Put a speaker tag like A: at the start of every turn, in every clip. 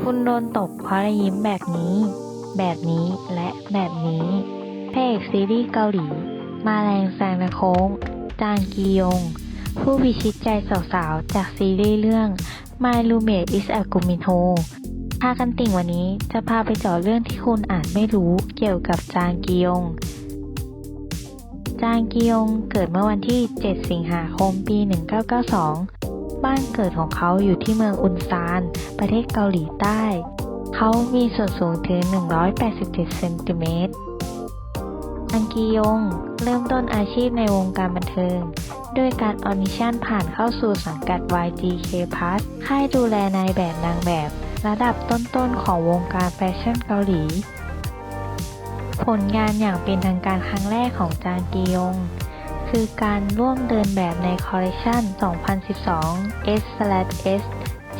A: คุณโดนตกเพราะรอยยิ้มแบบนี้ แบบนี้และแบบนี้พระเอกซีรีส์เกาหลี มาแรงแซงตะโค้ง จางกียง ผู้พิชิตใจสาวๆ จากซีรีส์เรื่อง My Roommate is a g u m i n h o พากันติ่งวันนี้จะพาไปเจาะเรื่องที่คุณอาจไม่รู้เกี่ยวกับจางกียง จางกียงเกิดเมื่อวันที่ 7 สิงหาคม ปี 1992 บ้านเกิดของเขาอยู่ที่เมืองอุนซาน ประเทศเกาหลีใต้ เขามีส่วนสูงถึง 187 เซนติเมตร อังกียง เริ่มต้นอาชีพในวงการบันเทิง ด้วยการออดิชั่นผ่านเข้าสู่สังกัด YG K-PAS ค่ายดูแลนายแบบนางแบบ ระดับต้นๆของวงการแฟชั่นเกาหลี ผลงานอย่างเป็นทางการครั้งแรกของจางกียง คือการร่วมเดินแบบในคอลเลคชัน 2012 S/S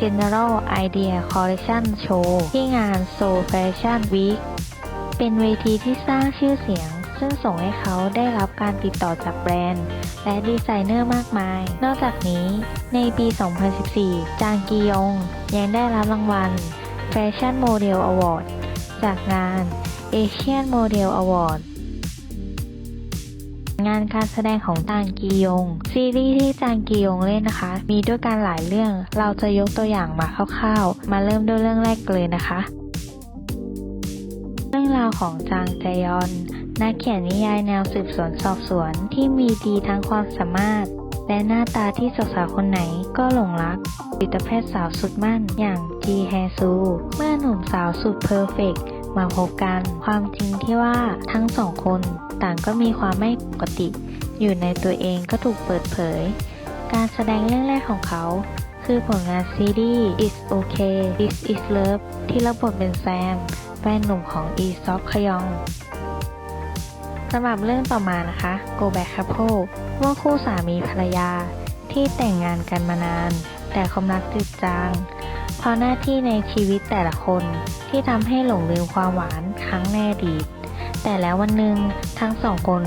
A: General Idea Collection Show ที่งาน Seoul Fashion Week เป็นเวทีที่สร้างชื่อเสียง ซึ่งส่งให้เขาได้รับการติดต่อจากแบรนด์ และดีไซเนอร์มากมาย นอกจากนี้ ในปี 2014 จางกียงยังได้รับรางวัล Fashion Model Award จากงาน Asian Model Award งานการแสดงของจางกียง ซีรีส์ที่จางกียงเล่นนะคะ มีด้วยกันหลายเรื่อง เราจะยกตัวอย่างมาคร่าวๆ มาเริ่มด้วยเรื่องแรกเลยนะคะ เรื่องราวของจางจยอน นักเขียนนิยายแนวสืบสวนสอบสวนที่มีดีทั้งความสามารถ และหน้าตาที่สาวๆคนไหนก็หลงรักจิตแพทย์สาวสุดมั่นอย่างจีแฮซู เมื่อหนุ่มสาวสุดเพอร์เฟกต์ มาพบกัน ความจริงที่ว่าทั้งสองคนต่างก็มีความไม่ปกติ อยู่ในตัวเองก็ถูกเปิดเผย การแสดงเรื่องแรกของเขา คือผลงานซีรีส์ It's Okay This Is Love ที่รับบทเป็นแซมแฟนหนุ่มของอีซอกขยองสำหรับเรื่องต่อมานะคะ Go Back Couple ว่าคู่สามีภรรยาที่แต่งงานกันมานาน แต่ความรักจืดจาง เพราะหน้าที่ในชีวิตแต่ละคนที่ทำให้หลงลืมความหวานครั้งในอดีต แต่แล้ววันหนึ่งทั้งสองคน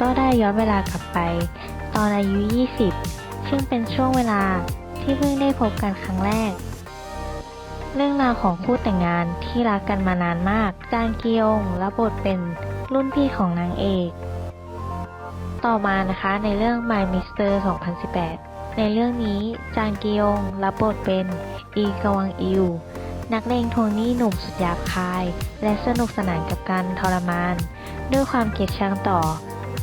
A: ก็ได้ย้อนเวลากลับไป ตอนอายุ 20 ซึ่งเป็นช่วงเวลาที่เพิ่งได้พบกันครั้งแรก เรื่องราวของคู่แต่งงานที่รักกันมานานมาก จางกียงรับบทเป็นรุ่นพี่ของนางเอก ต่อมานะคะในเรื่อง My Mister 2018 ในเรื่องนี้จางกียงรับบทเป็นอีกวังอิว นักเลงโทนี่หนุ่มสุดหยาบคาย และสนุกสนานกับการทรมาน ด้วยความเกลียดชังต่อ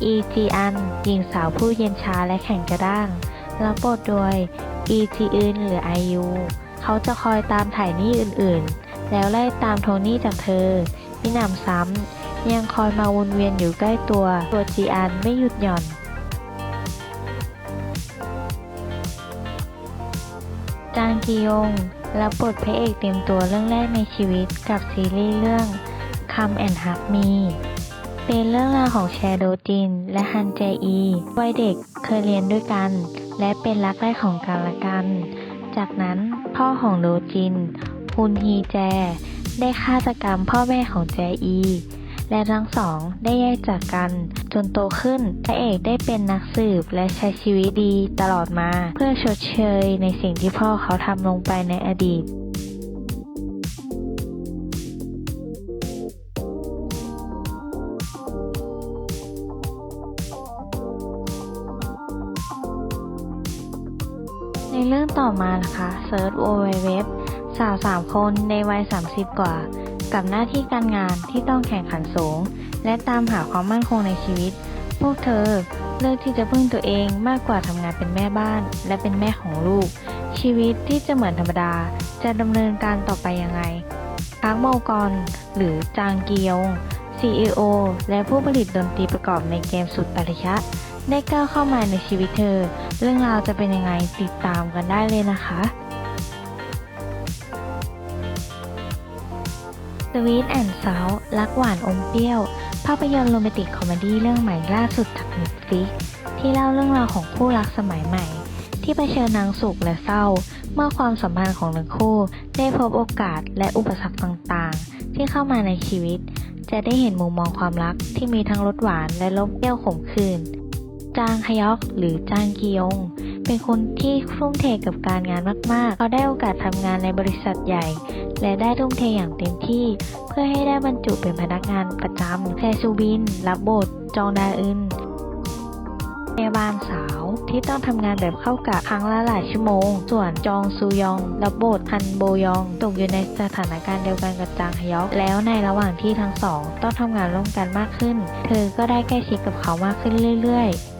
A: อีจีอันหญิงสาวผู้เย็นชาและแข็งกระด้าง รับบทโดยอีจีอึนหรือไอยูเขาจะคอยตามถ่ายหนี้อื่นๆ แล้วไล่ตามโทนี่จากเธอมิหนำซ้ำยังคอยมาวนเวียนอยู่ใกล้ตัว ตัวจีอันไม่หยุดหย่อน จียงรับบทพระเอกเต็มตัวเรื่องแรกในชีวิตกับซีรีส์เรื่อง Come and Hug Me เป็นเรื่องราวของแชโดจิน และฮันเจอีวัยเด็กเคยเรียนด้วยกัน และเป็นรักแรกของกันและกัน จากนั้นพ่อของโดจินฮุนฮีแจ ได้ฆาตกรรมพ่อแม่ของแจอี และทั้งสองได้แยกจากกัน จนโตขึ้นพระเอกได้เป็นนักสืบและใช้ชีวิตดีตลอดมา เพื่อชดเชยในสิ่งที่พ่อเขาทำลงไปในอดีตในเรื่องต่อมานะคะเซิร์ช w w w สาวสามคนในวัย 30 กว่า กับหน้าที่การงานที่ต้องแข่งขันสูง และตามหาความมั่นคงในชีวิต พวกเธอเลือกที่จะพึ่งตัวเองมากกว่าทำงานเป็นแม่บ้าน และเป็นแม่ของลูก ชีวิตที่จะเหมือนธรรมดาจะดำเนินการต่อไปยังไงพักโมกอนหรือจางกียง CEO และผู้ผลิตดนตรีประกอบในเกมสุดอริยะ ได้ก้าวเข้ามาในชีวิตเธอ เรื่องราวจะเป็นยังไงติดตามกันได้เลยนะคะ Sweet and Sour รักหวานอมเปรี้ยว ภาพยนตร์โรแมนติกคอมเมดี้เรื่องใหม่ล่าสุดจาก Netflix ที่เล่าเรื่องราวของคู่รักสมัยใหม่ ที่เผชิญทั้งสุขและเศร้า เมื่อความสัมพันธ์ของทั้งคู่ ได้พบโอกาสและอุปสรรคต่างๆ ที่เข้ามาในชีวิต จะได้เห็นมุมมองความรักที่มีทั้งรสหวานและรสเปรี้ยวขมขื่นจางฮยอกหรือจางกียง เป็นคนที่ทุ่มเทกับการงานมาก ๆ เขาได้โอกาสทำงานในบริษัทใหญ่ และได้ทุ่มเทอย่างเต็มที่ เพื่อให้ได้บรรจุเป็นพนักงานประจำแซซูบิน รับบท จองดาอึนพยาบาลสาวที่ต้องทำงานแบบเข้ากะครั้งละหลายชั่วโมง ส่วนจองซูยองรับบทฮันโบยอง ตกอยู่ในสถานการณ์เดียวกันกับจางฮยอก แล้วในระหว่างที่ทั้งสอง ต้องทำงานร่วมกันมากขึ้น เธอก็ได้ใกล้ชิดกับเขามากขึ้นเรื่อย ๆ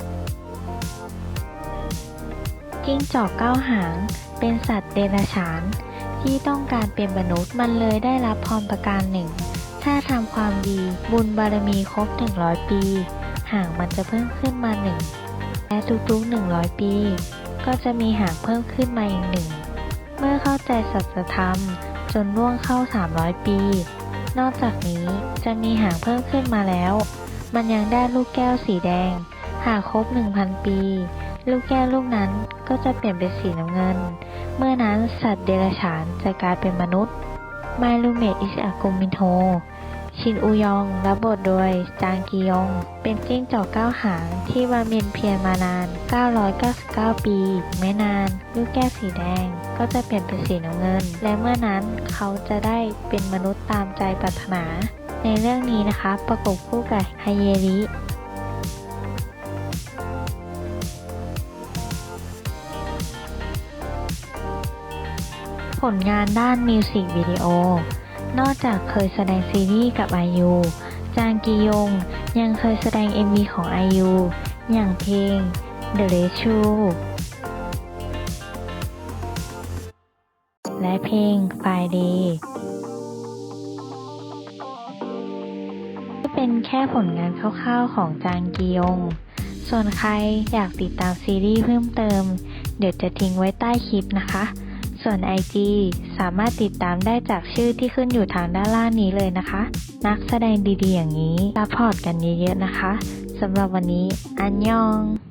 A: จิ้งจอกเก้าหาง เป็นสัตว์เดรัจฉาน ที่ต้องการเป็นมนุษย์มันเลยได้รับพรประการหนึ่ง ถ้าทำความดีบุญบารมีครบ 100 ปี หางมันจะเพิ่มขึ้นมาหนึ่งและทุกๆ 100 ปี ก็จะมีหางเพิ่มขึ้นมาอีกหนึ่ง เมื่อเข้าใจสัจธรรมจนล่วงเข้า 300 ปี นอกจากนี้จะมีหางเพิ่มขึ้นมาแล้ว มันยังได้ลูกแก้วสีแดง หากครบ 1,000 ปี ลูกแก้วลูกนั้นก็จะเปลี่ยนเป็นสีน้ำเงิน เมื่อนั้นสัตว์เดรัจฉานจะกลายเป็นมนุษย์ My roommate is a g u m i n t o ชินอูยองรับบทโดยจางกียอง เป็นจิ้งจอกเก้าหางที่บำเพ็ญเพียรมานาน 999 ปี ไม่นาน ลูกแก้วสีแดงก็จะเปลี่ยนเป็นสีน้ำเงิน และเมื่อนั้นเขาจะได้เป็นมนุษย์ตามใจปรารถนา ในเรื่องนี้นะคะประกบคู่กับไฮเยริ ผลงานด้านมิวสิกวิดีโอ นอกจากเคยแสดงซีรีส์กับ IU จางกียง ยังเคยแสดง MV ของ IU อย่างเพลง The r e s h u และเพลง Friday นี่เป็นแค่ผลงานคร่าวๆของจางกียง ส่วนใครอยากติดตามซีรีส์เพิ่มเติม เดี๋ยวจะทิ้งไว้ใต้คลิปนะคะ ส่วน IG สามารถติดตามได้จากชื่อที่ขึ้นอยู่ทางด้านล่างนี้เลยนะคะ นักแสดงดีๆอย่างนี้ซัพพอร์ตกันเยอะๆนะคะสำหรับวันนี้ อันยอง